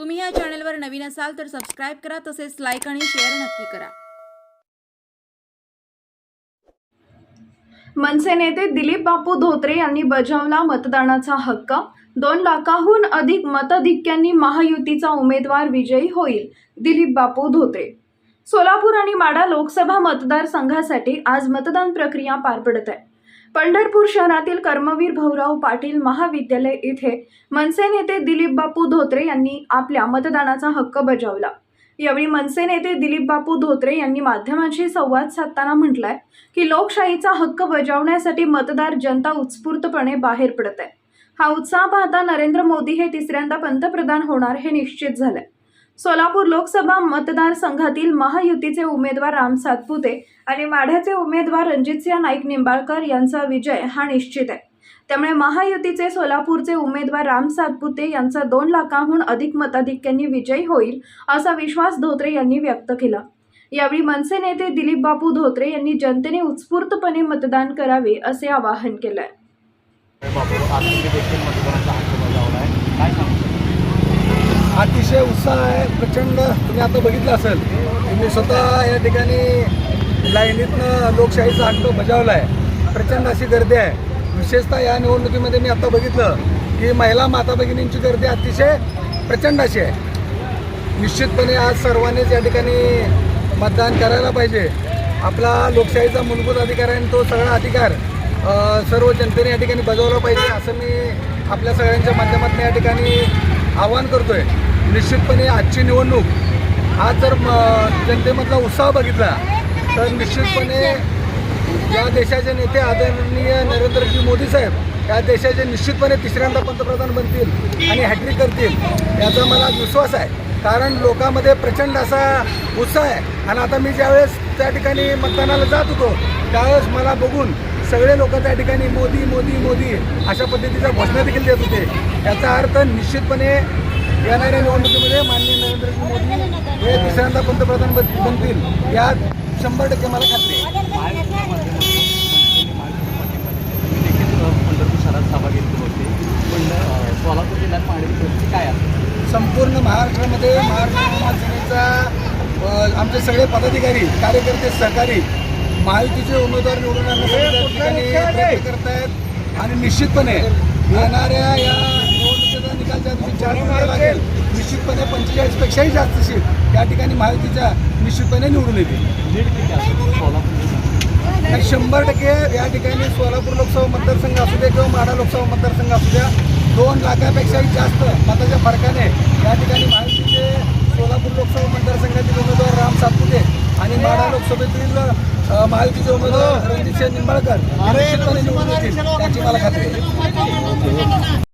तुम्ही या चॅनलवर नवीन असाल तर सबस्क्राईब करा तसेच लाईक आणि शेअर नक्की करा. मनसे नेते दिलीप बापू धोत्रे यांनी बजावला मतदानाचा हक्क. दोन लाखाहून अधिक मतधिक्यांनी महायुतीचा उमेदवार विजयी होईल दिलीप बापू धोत्रे. सोलापूर आणि माडा लोकसभा मतदारसंघासाठी आज मतदान प्रक्रिया पार पडत आहे. पंढरपूर शहरातील कर्मवीर भाऊराव पाटील महाविद्यालय इथे मनसे नेते दिलीप बापू धोत्रे यांनी आपल्या मतदानाचा हक्क बजावला. यावेळी मनसे नेते दिलीप बापू धोत्रे यांनी माध्यमांशी संवाद साधताना म्हटलंय की लोकशाहीचा हक्क बजावण्यासाठी मतदार जनता उत्स्फूर्तपणे बाहेर पडत आहे. हा उत्साह पाहता नरेंद्र मोदी हे तिसऱ्यांदा पंतप्रधान होणार हे निश्चित झालंय. सोलापूर लोकसभा मतदारसंघातील महायुतीचे उमेदवार राम सातपुते आणि माढ्याचे उमेदवार रणजितसिंह नाईक निंबाळकर यांचा विजय हा निश्चित आहे. त्यामुळे महायुतीचे सोलापूरचे उमेदवार राम सातपुते यांचा दोन लाखाहून अधिक मताधिक्यांनी विजयी होईल असा विश्वास धोत्रे यांनी व्यक्त केला. यावेळी मनसे नेते दिलीप बापू धोत्रे यांनी जनतेने उत्स्फूर्तपणे मतदान करावे असे आवाहन केलंय बापू आज तुम्ही देखील मतदानाचा हक्क बजावला आहे काय सांगू अतिशय उत्साह आहे प्रचंड. तुम्ही आता बघितलं असेल मी स्वतः या ठिकाणी लाईनीतनं लोकशाहीचा हक्क बजावला आहे. प्रचंड अशी गर्दी आहे. विशेषतः या निवडणुकीमध्ये मी आता बघितलं की महिला माता भगिनींची गर्दी अतिशय प्रचंड अशी आहे. निश्चितपणे आज सर्वांनीच या ठिकाणी मतदान करायला पाहिजे. आपला लोकशाहीचा मूलभूत अधिकार आहे आणि तो सगळा अधिकार सर्व जनतेने या ठिकाणी बजावला पाहिजे असं मी आपल्या सगळ्यांच्या माध्यमातून या ठिकाणी आवाहन करतो आहे निश्चितपणे आजची निवडणूक हा जर म, जनतेमधला उत्साह बघितला तर निश्चितपणे या देशाचे नेते आदरणीय नरेंद्रजी मोदी साहेब या देशाचे निश्चितपणे तिसऱ्यांदा पंतप्रधान बनतील आणि हॅट्रिक करतील याचा मला विश्वास आहे. कारण लोकांमध्ये प्रचंड असा उत्साह आहे. आणि आता मी ज्यावेळेस त्या ठिकाणी मतदानाला जात होतो त्यावेळेस मला बघून सगळे लोक त्या ठिकाणी मोदी मोदी मोदी अशा पद्धतीच्या घोषणा देखील देत होते. याचा अर्थ निश्चितपणे येणाऱ्या निवडणुकीमध्ये माननीय नरेंद्र मोदी हे तिसऱ्यांदा पंतप्रधान बनतील यात शंभर टक्के मला खात्री पंढरपूर शहरात सभा घेतली होती पण सोलापूर जिल्ह्यात परिस्थिती काय आहे. संपूर्ण महाराष्ट्रामध्ये महाराष्ट्र आमचे सगळे पदाधिकारी कार्यकर्ते सहकारी महायुतीचे उमेदवार निवडून आणण्यासाठी प्रयत्न करत आहेत आणि निश्चितपणे येणाऱ्या या पंचेचाळीसपेक्षाही जास्त सीट या ठिकाणी महायुतीच्या निश्चितपणे निवडून येतील. आणि शंभर टक्के या ठिकाणी सोलापूर लोकसभा मतदारसंघ असू द्या किंवा माढा लोकसभा मतदारसंघ असू द्या दोन लाखापेक्षाही जास्त मताच्या फरकाने या ठिकाणी महायुतीचे सोलापूर लोकसभा मतदारसंघातील उमेदवार राम सातपुते आणि माढा लोकसभेतील महायुतीचे उमेदवार रणजित सिंह निंबाळकर निवडून येतील. त्याची मला खात्री